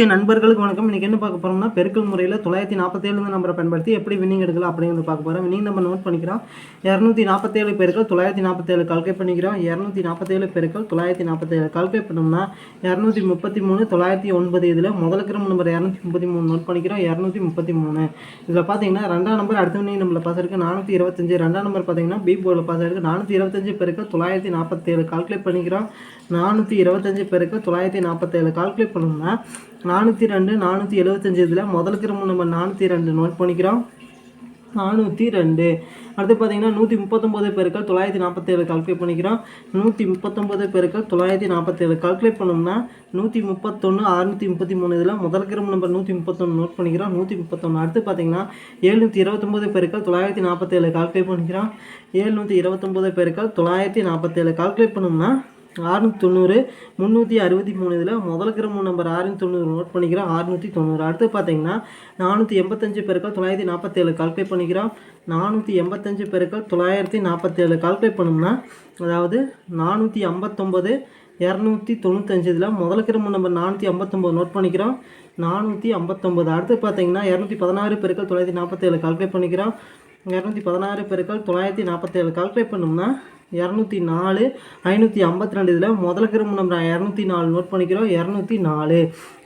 அனைத்து நண்பர்களுக்கு வணக்கம். இன்றைக்கி என்ன பார்க்க போகிறோம்னா பெருக்கல் முறையில் தொள்ளாயிரத்தி நாற்பத்தேழு நம்பரை பயன்படுத்தி எப்படி வின்னிங் எடுக்கலாம் அப்படின்னு பார்க்க போகிறோம் வின்னிங் நம்பர் நோட் பண்ணிக்கிறோம். இரநூத்தி நாற்பத்தேழு பேருக்கள் தொள்ளாயிரத்தி நாற்பத்தேழு கால்குலேட் பண்ணிக்கிறோம். இரநூத்தி நாற்பத்தேழு பேருக்கள் தொள்ளாயிரத்தி நாற்பத்தேழு கால்குலேட் பண்ணோம்னா இரநூத்தி முப்பத்தி மூணு தொள்ளாயிரத்தி ஒன்பது இதில் முதல் கிரம நம்பர் இரநூத்தி முப்பத்தி மூணு நோட் பண்ணிக்கிறோம். இரநூத்தி முப்பத்தி மூணு இதில் பார்த்தீங்கன்னா ரெண்டாம் நம்பர் அடுத்த வின்னிங் நம்மள பாஸ் இருக்குது நானூற்றி இருபத்தஞ்சு. ரெண்டாம் நம்பர் பார்த்தீங்கன்னா பி போர்டில் பாஸ் இருக்குது நானூற்றி இருபத்தஞ்சு பேருக்கு தொள்ளாயிரத்தி நாற்பத்தேழு கால்குலேட் பண்ணிக்கிறோம். நானூற்றி இருபத்தஞ்சு பேருக்கு தொள்ளாயிரத்தி நாற்பத்தேழு கால்குலேட் பண்ணோம்னா நானூற்றி ரெண்டு நானூற்றி எழுபத்தஞ்சு இதில் முதல் திரும்ப நம்பர் நானூற்றி ரெண்டு நோட் பண்ணிக்கிறோம். நானூற்றி ரெண்டு. அடுத்து பார்த்தீங்கன்னா நூற்றி முப்பத்தொம்போது பெருக்கள் தொள்ளாயிரத்தி நாற்பத்தேழு கால்குலேட் பண்ணிக்கிறோம். நூற்றி முப்பத்தொம்போது பெருக்கள் தொள்ளாயிரத்தி நாற்பத்தேழு கால்குலேட் பண்ணோம்னா நூற்றி முப்பத்தொன்று அறுநூற்றி முப்பத்தி மூணு இதில் முதல் கிரம நம்பர் நூற்றி முப்பத்தொன்று நோட் பண்ணிக்கிறோம். நூற்றி முப்பத்தொன்று அடுத்து பார்த்தீங்கன்னா ஏழ்நூற்றி இருபத்தொம்போது பெருக்கள் தொள்ளாயிரத்தி நாற்பத்தேழு கால்குலேட் பண்ணிக்கிறோம். ஏழ்நூற்றி இருபத்தொம்போது பெருக்கள் தொள்ளாயிரத்தி நாற்பத்தேழு கால்குலேட் பண்ணோம்னா ஆறுநூற்றி தொண்ணூறு முந்நூற்றி அறுபத்தி மூணு இதில் முதல் கிரம நம்பர் ஆறுநூற்றி தொண்ணூறு நோட் பண்ணிக்கிறோம். ஆறுநூற்றி தொண்ணூறு. அடுத்து பார்த்தீங்கன்னா நானூற்றி எண்பத்தஞ்சு பெருக்கள் தொள்ளாயிரத்தி நாற்பத்தேழு கால்குலேட் பண்ணிக்கிறோம். நானூற்றி எண்பத்தஞ்சு பெருக்கள் தொள்ளாயிரத்தி நாற்பத்தேழு கால்குலேட் பண்ணோம்னா அதாவது நானூற்றி ஐம்பத்தொம்பது இரநூத்தி தொண்ணூத்தஞ்சு இதில் முதல் கிரம நம்பர் நானூற்றி ஐம்பத்தொம்பது நோட் பண்ணிக்கிறோம். நானூற்றி ஐம்பத்தொம்பது. அடுத்து பார்த்தீங்கன்னா இரநூத்தி பதினாறு பெருக்கள் தொள்ளாயிரத்தி நாற்பத்தேழு கால்குலேட் பண்ணிக்கிறோம். இரநூத்தி பதினாறு பெருக்கள் தொள்ளாயிரத்தி நாற்பத்தேழு கால்குலேட் பண்ணோம்னா இரநூத்தி நாலு ஐநூற்றி ஐம்பத்தி ரெண்டு. இதில் முதல் கிரும்பு நம்பர் இரநூத்தி நாலு நோட் பண்ணிக்கிறோம். இரநூத்தி நாலு.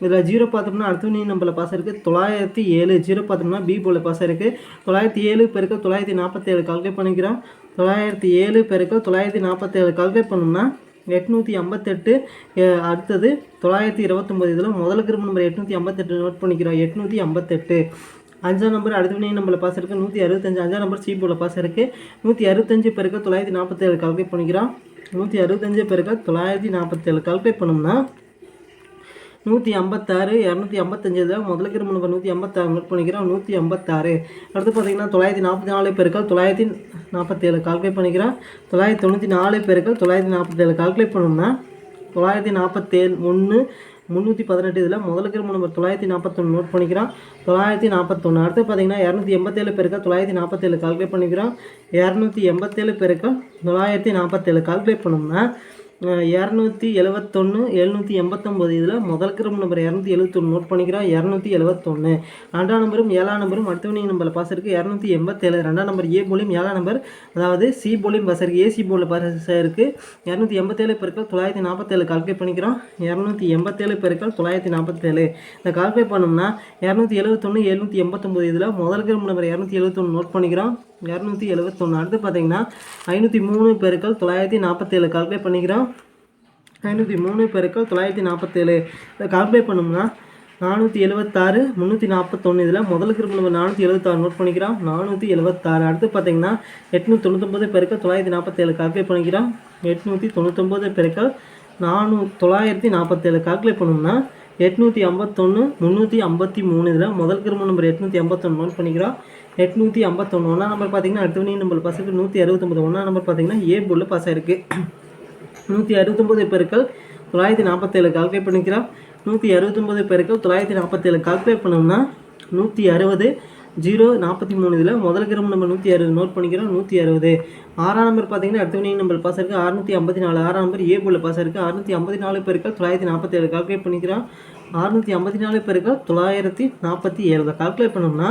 இதில் ஜீரோ பார்த்தோம்னா அடுத்த நீ நம்பரில் பாஸ் இருக்குது தொள்ளாயிரத்தி ஏழு. ஜீரோ பார்த்தோம்னா பி போல பாஸ் இருக்குது தொள்ளாயிரத்தி ஏழு பெருக்க தொள்ளாயிரத்தி நாற்பத்தேழு கால்குலேட் பண்ணிக்கிறோம். தொள்ளாயிரத்தி ஏழு பெருக்க தொள்ளாயிரத்தி நாற்பத்தேழு கால்குலேட் பண்ணோம்னா எட்நூற்றி ஐம்பத்தெட்டு. அடுத்தது தொள்ளாயிரத்தி இருபத்தொம்போது இதில் முதல் கிரும்பு நம்பர் எட்நூற்றி ஐம்பத்தெட்டு நோட் பண்ணிக்கிறோம். எட்நூற்றி ஐம்பத்தெட்டு. அஞ்சாம் நம்பர் அடுத்த வினை நம்பரில் பாஸ் இருக்குது நூற்றி அறுபத்தஞ்சு அஞ்சாம் நம்பர் சி போல பாஸ் இருக்குது நூற்றி அறுபத்தஞ்சு பெருக்க தொள்ளாயிரத்தி நாற்பத்தேழு கால்குலேட் பண்ணிக்கிறோம். நூற்றி அறுபத்தஞ்சு பெருக்க தொள்ளாயிரத்தி நாற்பத்தேழு கால்குலேட் பண்ணோம்னா நூற்றி ஐம்பத்தாறு இரநூத்தி ஐம்பத்தஞ்சு தான் முதல்ல கிரும நம்பர் நூற்றி ஐம்பத்தாறு நோட் பண்ணிக்கிறோம். நூற்றி ஐம்பத்தாறு. அடுத்து பார்த்தீங்கன்னா தொள்ளாயிரத்தி நாற்பத்தி நாலு பெருக்கள் தொள்ளாயிரத்தி நாற்பத்தேழு கால்குலேட் பண்ணிக்கிறோம். தொள்ளாயிரத்தி தொண்ணூற்றி நாலு பெருக்கள் தொள்ளாயிரத்தி நாற்பத்தேழு கால்குலேட் பண்ணோம்னா தொள்ளாயிரத்தி நாற்பத்தேழு ஒன்று முந்நூற்றி பதினெட்டு இதில் முதல் கிரம நம்பர் தொள்ளாயிரத்தி நாற்பத்தொன்று நோட் பண்ணிக்கிறோம் தொள்ளாயிரத்தி நாற்பத்தொன்று அடுத்து பார்த்தீங்கன்னா இரநூத்தி எண்பத்தேழு பெருக்கள் தொள்ளாயிரத்தி நாற்பத்தேழு கால்குலேட் பண்ணிக்கிறோம். இரநூத்தி எண்பத்தேழு பேருக்கு தொள்ளாயிரத்தி நாற்பத்தேழு கால்குலேட் பண்ணோம்னா இரநூத்தி எழுவத்தொன்று எழுநூற்றி எண்பத்தொம்போது இதில் முதல் கிரம் நம்பர் இரநூத்தி எழுவத்தொன்று நோட் பண்ணிக்கிறோம் இரநூத்தி எழுவத்தொன்று ரெண்டாம் நம்பரும் ஏழாம் நம்பரும் அடுத்த வினிங் நம்பரில் பாஸ் இருக்குது இரநூத்தி எண்பத்தேழு. ரெண்டாம் நம்பர் ஏ போலியும் ஏழாம் நம்பர் அதாவது சி போலியும் பாஸ் இருக்குது ஏசி போலில் பாஸ் இருக்குது இரநூத்தி எண்பத்தேழு பெருக்கள் தொள்ளாயிரத்தி நாற்பத்தேழு கால்குலேட் பண்ணிக்கிறோம். இரநூத்தி எண்பத்தேழு பெருக்கள் தொள்ளாயிரத்தி நாற்பத்தேழு இந்த கால்குலேட் பண்ணோம்னா இரநூத்தி எழுவத்தொன்று எழுநூற்றி எண்பத்தொம்போது இதில் முதல் கிரம் நம்பர் இரநூத்தி எழுவத்தொன்று நோட் பண்ணிக்கிறோம். இரநூத்தி எழுவத்தொன்று அடுத்து பார்த்தீங்கன்னா ஐநூற்றி மூணு பெருக்கள் தொள்ளாயிரத்தி நாற்பத்தேழு கால்குலேட் பண்ணிக்கிறோம். ஐநூற்றி மூணு பெருக்கள் தொள்ளாயிரத்தி நாற்பத்தேழு இதை கால்குலேட் பண்ணோம்னா நானூற்றி எழுபத்தாறு முந்நூற்றி நாற்பத்தொன்று இதில் முதலுக்கு கிருப்பு நானூற்றி எழுபத்தாறு நோட் பண்ணிக்கிறோம். நானூற்றி எழுபத்தாறு அடுத்து பார்த்தீங்கன்னா எட்நூற்றி தொண்ணூத்தொம்பது பெருக்கள் தொள்ளாயிரத்தி நாற்பத்தேழு கால்குலேட் பண்ணிக்கிறோம். எட்நூற்றி தொண்ணூத்தொம்பது பெருக்கள் நானூ தொள்ளாயிரத்தி நாற்பத்தேழு கால்குலேட் பண்ணோம்னா எட்நூற்றி ஐம்பத்தொன்று முந்நூற்றி ஐம்பத்தி மூணு இதில் முதல் கிரும நம்பர் எட்நூற்றி ஐம்பத்தொன்று நோட் பண்ணிக்கிறோம் எட்நூற்றி ஐம்பத்தொன்று ஒன்றாம் நம்பர் பார்த்தீங்கன்னா அடுத்த வினி நம்பர் பாஸ் நூற்றி அறுபத்தொம்பது ஒன்றாம் நம்பர் பார்த்தீங்கன்னா ஏ புல்ல பாஸ் ஆயிருக்கு. நூற்றி அறுபத்தொம்பது பெருக்கள் தொள்ளாயிரத்தி நாற்பத்தேழு கால்குலேட் பண்ணிக்கிறோம் நூற்றி அறுபத்தொம்பது பெருக்கள் தொள்ளாயிரத்தி நாற்பத்தேழு கால்குலேட் பண்ணோம்னா நூற்றி அறுபது ஜீரோ நாற்பத்தி மூணு இதில் முதல் கிரம நம்பர் நூற்றி அறுபது நோட் பண்ணிக்கிறோம் நூற்றி அறுபது. ஆறாம் நம்பர் பார்த்தீங்கன்னா அடுத்த வினிங் நம்பர் பாஸ் இருக்குது அறுநூற்றி ஐம்பத்தி நாலு. ஆறாம் நம்பர் ஏ போல பாஸ் இருக்குது அறுநூற்றி ஐம்பத்தி நாலு பெருக்கள் தொள்ளாயிரத்தி நாற்பத்தேழு கால்குலேட் பண்ணிக்கிறோம். அறுநூற்றி ஐம்பத்தி நாலு பெருக்கள் தொள்ளாயிரத்தி நாற்பத்தி ஏழு. கால்குலேட் பண்ணோம்னா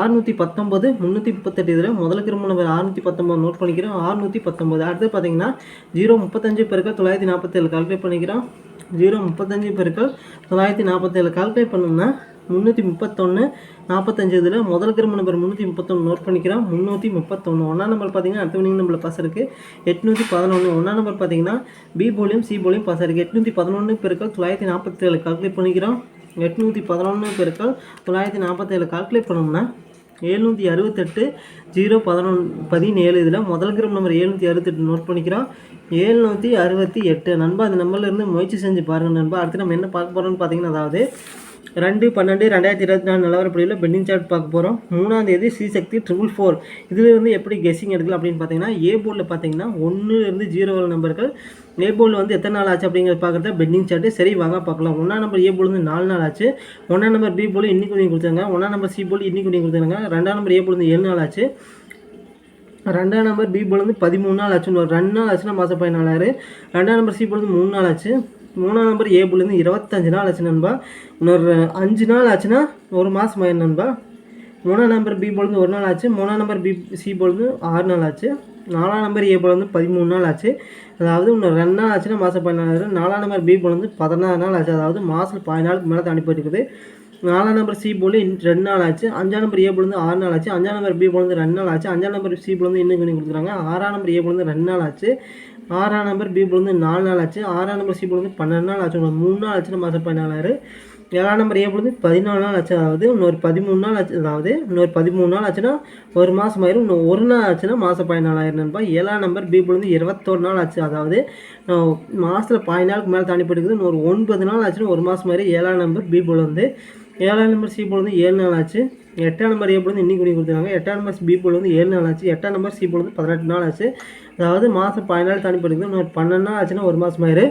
அறுநூற்றி பத்தொம்பது முந்நூற்றி முப்பத்தெட்டு இதில் முதல் கிரும நம்பர் அறுநூற்றி பத்தொம்பது நோட் பண்ணிக்கிறோம் அறுநூற்றி பத்தொம்பது அடுத்து பார்த்தீங்கன்னா ஜீரோ முப்பத்தஞ்சு பெருக்கள் தொள்ளாயிரத்தி நாற்பத்தேழு கால்குலேட் பண்ணிக்கிறோம். ஜீரோ முப்பத்தஞ்சு பெருக்கள் தொள்ளாயிரத்தி நாற்பத்தேழு கால்குலேட் பண்ணோம்னா முந்நூற்றி முப்பத்தொன்று நாற்பத்தஞ்சு இதில் முதல் கிரும நம்பர் முந்நூற்றி முப்பத்தொன்று நோட் பண்ணிக்கிறோம். முந்நூற்றி முப்பத்தொன்று ஒன்றாம் நம்பர் பார்த்தீங்கன்னா அடுத்த வினிங் நம்பரில் பஸ் இருக்குது எட்நூற்றி பதினொன்று ஒன்றாம் நம்பர் பார்த்தீங்கன்னா பி போலியும் சி போலியும் பஸ் இருக்குது எட்நூற்றி பதினொன்று பெருக்கள் தொள்ளாயிரத்தி நாற்பத்தேழு கால்குலேட் பண்ணிக்கிறோம். எட்நூற்றி பதினொன்று பெருக்கள் தொள்ளாயிரத்தி நாற்பத்தேழு கால்குலேட் பண்ணோம்னா எழுநூற்றி அறுபத்தெட்டு ஜீரோ பதினொன்று பதினேழு இதில் முதல் கிரம் நம்பர் எழுநூற்றி அறுபத்தெட்டு நோட் பண்ணிக்கிறோம். எழுநூற்றி அறுபத்தி எட்டு. நண்பா அந்த நம்பர்லேருந்து முயற்சி செஞ்சு பாருங்கள் நண்பா. அடுத்து நம்ம என்ன பார்க்க போகிறோம்னு பார்த்தீங்கன்னா அதாவது ரெண்டு பன்னெண்டு ரெண்டாயிரத்தி இருபத்தி நாலு நிலவரப்படியில் பெண்டிங் சார்ட் பார்க்க போகிறோம் மூணாம் தேதி சி சக்தி ட்ரிபிள் ஃபோர் இதிலிருந்து எப்படி கெஸ்ஸிங் எடுக்கலாம் அப்படின்னு பார்த்தீங்கன்னா ஏ போர்டில் பார்த்தீங்கன்னா ஒன்றுலேருந்து ஜீரோ நம்பர்கள். ஏ போர்டில் வந்து எத்தனை நாள் ஆச்சு அப்படிங்கிறத பார்க்குறத பெண்டிங் சார்ட்டு. சரி வாங்க பார்க்கலாம். ஒன்றாம் நம்பர் ஏ போர்டு வந்து நாலு நாள் ஆச்சு. ஒன்றாம் நம்பர் பி போர்டு இன்னைக்கு கொஞ்சம் கொடுத்துருங்க ஒன்றாம் நம்பர் சி போர்டு இன்னைக்கு கொஞ்சம் கொடுத்துருங்க ரெண்டாம் நம்பர் ஏ போர்டு வந்து ஏழு நாள் ஆச்சு. ரெண்டாம் நம்பர் பி போல் வந்து பதிமூணு நாள் ஆச்சு இன்னும் ரெண்டு நாள் ஆச்சுன்னா மாதம் பதினாலாயிரம். ரெண்டாம் நம்பர் சி போல் மூணு நாள் ஆச்சு. மூணாம் நம்பர் ஏபுலேருந்து இருபத்தஞ்சு நாள் ஆச்சு நண்பா. இன்னொரு அஞ்சு நாள் ஆச்சுன்னா ஒரு மாதம் ஆயிரம் நண்பா. மூணாம் நம்பர் பி போலேருந்து ஒரு நாள் ஆச்சு. மூணாம் நம்பர் பி சி போலேருந்து ஆறு நாள் ஆச்சு. நாலாம் நம்பர் ஏ போலேருந்து பதிமூணு நாள் ஆச்சு. அதாவது இன்னும் ரெண்டு நாள் ஆச்சுன்னா மாதம் பதினாலாயிரம் நாலாம் நம்பர் பி போலேருந்து பதினாறு நாள் ஆச்சு. அதாவது மாதம் பதினாலுக்கு மேலே தாண்டி போயிருக்குது நாலாம் நம்பர் சி போல் ரெண்டு நாள் ஆச்சு. அஞ்சாம் நம்பர் ஏ போலேருந்து ஆறு நாள் ஆச்சு. அஞ்சாம் நம்பர் பி போலேருந்து ரெண்டு நாள் ஆச்சு. அஞ்சாம் நம்பர் சி போலேருந்து இன்னும் கொஞ்சம் கொடுக்குறாங்க. ஆறாம் நம்பர் ஏ போலேருந்து ரெண்டு நாள் ஆச்சு. ஆறாம் நம்பர் பி வந்து நாலு நாள் ஆச்சு. ஆறாம் நம்பர் சி வந்து பன்னெண்டு நாள் ஆச்சு. மூணு நாள் ஆச்சுன்னா மாதம் பதினாலாயிரம் ஏழாம் நம்பர் ஏ பொழுது பதினாலு நாள் ஆச்சு. அதாவது இன்னொரு பதிமூணு நாள் ஆச்சு. அதாவது இன்னொரு பதிமூணு நாள் ஆச்சுன்னா ஒரு மாதம் ஆயிரும். இன்னும் ஒரு நாள் ஆச்சுன்னா மாதம் பதினாலாயிரம் நண்பா. ஏழாம் நம்பர் பி பொழுது இருபத்தொரு நாள் ஆச்சு. அதாவது மாதத்தில் பதினாலுக்கு மேலே தாண்டி போயிட்டு இன்னொரு ஒன்பது நாள் ஆச்சுன்னா ஒரு மாதம் மாதிரி ஏழாம் நம்பர் பி போல் ஏழாம் நம்பர் சி போல் வந்து ஏழு நாள் ஆச்சு எட்டாம் நம்பர் ஏ போல் வந்து இன்னைக்கு கொடுத்துருக்காங்க எட்டாம் நம்பர் பி போல் வந்து ஏழு நாள் ஆச்சு எட்டாம் நம்பர் சி போல் வந்து பதினெட்டு நாள் ஆச்சு அதாவது மாதம் பதினாலு தாண்டி போயிட்டு இன்னொரு பன்னெண்டு நாள் ஆச்சுன்னா ஒரு மாதம் ஆயிரு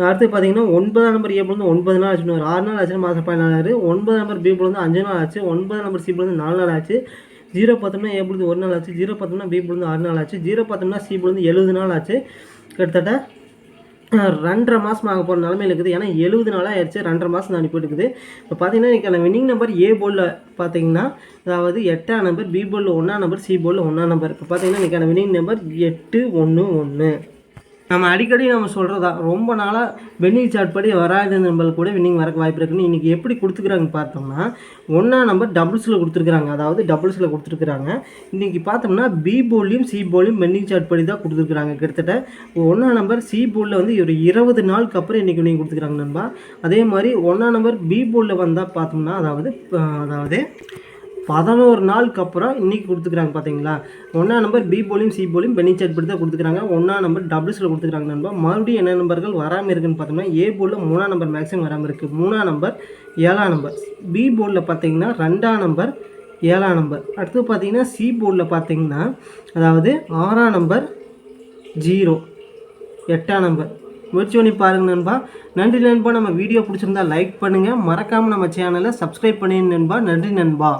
அடுத்து பார்த்தீங்கன்னா ஒன்பதாம் நம்பர் ஏ வந்து ஒன்பது நாள் ஆச்சு ஒரு ஆறு நாள் ஆச்சுன்னா மாதம் பதினாலாயிரு ஒன்பதாம் நம்பர் பி வந்து அஞ்சு நாள் ஆச்சு ஒன்பதாம் நம்பர் சி வந்து நாலு நாள் ஆச்சு ஜீரோ பார்த்தோம்னா ஏ பொழுது ஒரு நாள் ஆச்சு ஜீரோ பார்த்தோம்னா பி வந்து ஆறு நாள் ஆச்சு ஜீரோ பார்த்தோம்னா சி வந்து எழுபது நாள் ஆச்சு கிட்டத்தட்ட ரெண்டரை மாதம் ஆக போகிற நிலமையில் இருக்குது. ஏன்னா எழுபது நாளாக ஆயிடுச்சு. ரெண்டரை மாதம் தாண்டி போயிட்டுருக்குது இப்போ பார்த்தீங்கன்னா இன்றைக்கான வின்னிங் நம்பர் ஏ போலில் பார்த்தீங்கன்னா அதாவது எட்டாம் நம்பர் பி போலில் ஒன்றாம் நம்பர் சி போலில் ஒன்றாம் நம்பர் இப்போ பார்த்தீங்கன்னா இன்றைக்கான வின்னிங் நம்பர் எட்டு ஒன்று ஒன்று நம்ம அடிக்கடி நம்ம சொல்கிறதா ரொம்ப நாளாக வின்னிங் சார்ட் படி வராது நம்மளுக்கு கூட வின்னிங் வரக்கு வாய்ப்பு இருக்குன்னு இன்றைக்கி எப்படி கொடுத்துக்குறாங்க பார்த்தோம்னா ஒன்றா நம்பர் டபுள்ஸில் கொடுத்துருக்குறாங்க. அதாவது டபுள்ஸில் கொடுத்துருக்குறாங்க. இன்றைக்கி பார்த்தோம்னா பி போல்லையும் சி போல்லையும் பெண்டிங் சார்ட் படி தான் கொடுத்துருக்குறாங்க. கிட்டத்தட்ட ஒன்றா நம்பர் சி போலில் வந்து ஒரு இருபது நாளுக்கு அப்புறம் இன்றைக்கி நீங்கள் கொடுத்துருக்காங்க நண்பா. அதே மாதிரி ஒன்றா நம்பர் பி போலில் வந்தால் பார்த்தோம்னா அதாவது அதாவது பதினோரு நாளுக்கு அப்புறம் இன்றைக்கி கொடுத்துக்கிறாங்க பார்த்தீங்களா ஒன்றா நம்பர் பி போலியும் சி போலியும் பெனிச் சாட் தான் கொடுத்துக்கிறாங்க. ஒன்றா நம்பர் டபுள்ஸில் கொடுத்துக்கிறாங்க நண்பா. மறுபடியும் என்ன நம்பர்கள் வராமல் இருக்குன்னு பார்த்தோம்னா ஏ போலில் மூணாம் நம்பர் மேக்ஸிமம் வராமல் இருக்குது மூணாம் நம்பர் ஏழாம் நம்பர் பி போர்டில் பார்த்தீங்கன்னா ரெண்டாம் நம்பர் ஏழாம் நம்பர் அடுத்து பார்த்தீங்கன்னா சி போர்டில் பார்த்தீங்கன்னா அதாவது ஆறாம் நம்பர் ஜீரோ எட்டாம் நம்பர் முயற்சி பண்ணி பாருங்க நண்பா. நன்றி நண்பா. நம்ம வீடியோ பிடிச்சிருந்தா லைக் பண்ணுங்கள் மறக்காமல் நம்ம சேனலை சப்ஸ்கிரைப் பண்ணி நண்பா. நன்றி நண்பா.